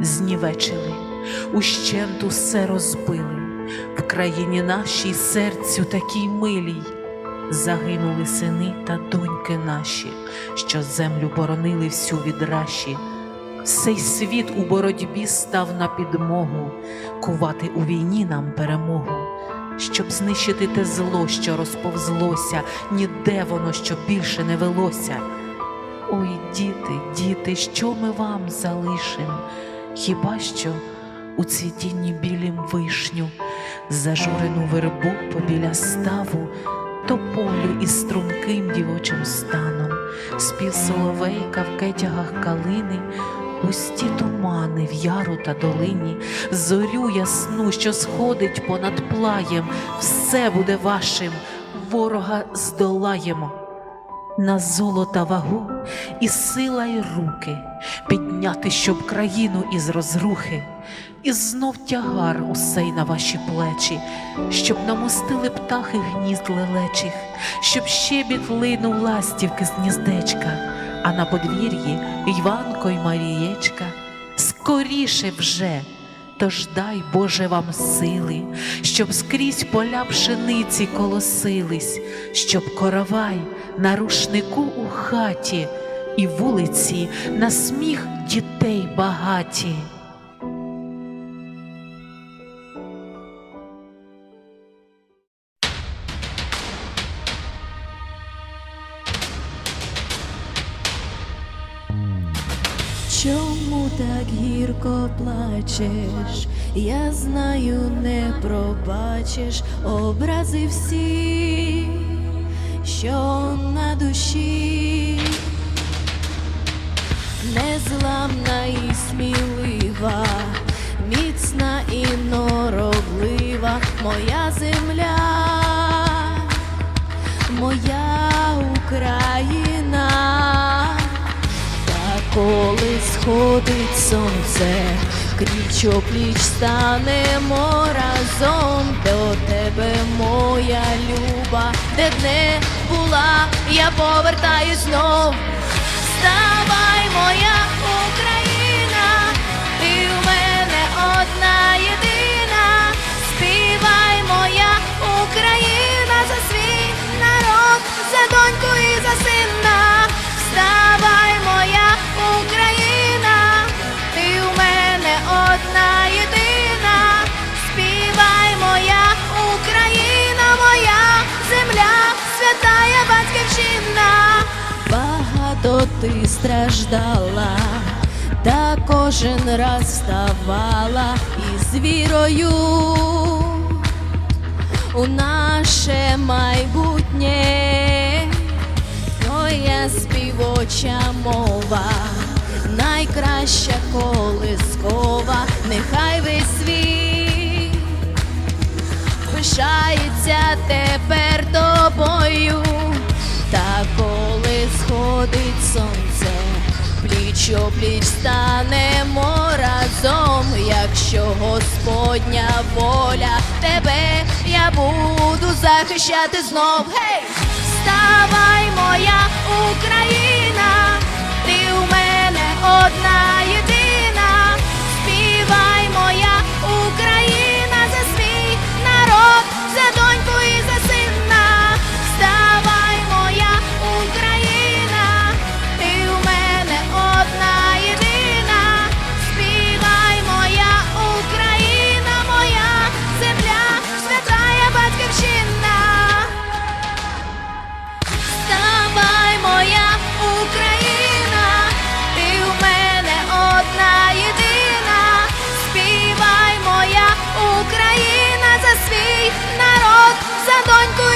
знівечили, ущент усе розбили, в країні нашій серцю такій милій. Загинули сини та доньки наші, що землю боронили всю від раші. Сей світ у боротьбі став на підмогу, кувати у війні нам перемогу, щоб знищити те зло, що розповзлося, ніде воно що більше не велося. Ой, діти, діти, що ми вам залишим? Хіба що у цвітінні білім вишню, зажурену вербу побіля ставу, тополю із струнким дівочим станом, спів соловейка в кетягах калини, густі тумани в яру та долині, зорю ясну, що сходить понад плаєм, все буде вашим, ворога здолаємо. На золота вагу і сила й руки підняти, щоб країну із розрухи, і знов тягар усей на ваші плечі, щоб намостили птахи гнізд лелечих, щоб щебіт линув ластівки з гніздечка, а на подвір'ї Іванко й Марієчка. Скоріше вже, тож дай Боже вам сили, щоб скрізь поля пшениці колосились, щоб коровай на рушнику у хаті і вулиці на сміх дітей багаті. Чому так гірко плачеш? Я знаю, не пробачиш образи всі, що на душі, незламна і смілива, міцна і норовлива моя земля, моя коли сходить сонце, кріч опліч станемо разом до тебе, моя люба, де б не була, я повертаюсь знов. Ставай моя Багато ти страждала, та кожен раз вставала із вірою. У наше майбутнє, твоя співоча мова, найкраща колискова, нехай весь світ пишається тепер тобою, сонце, пліч опліч станемо разом, якщо Господня воля тебе, я буду захищати знов. Гей, hey! ставай моя Україна! Con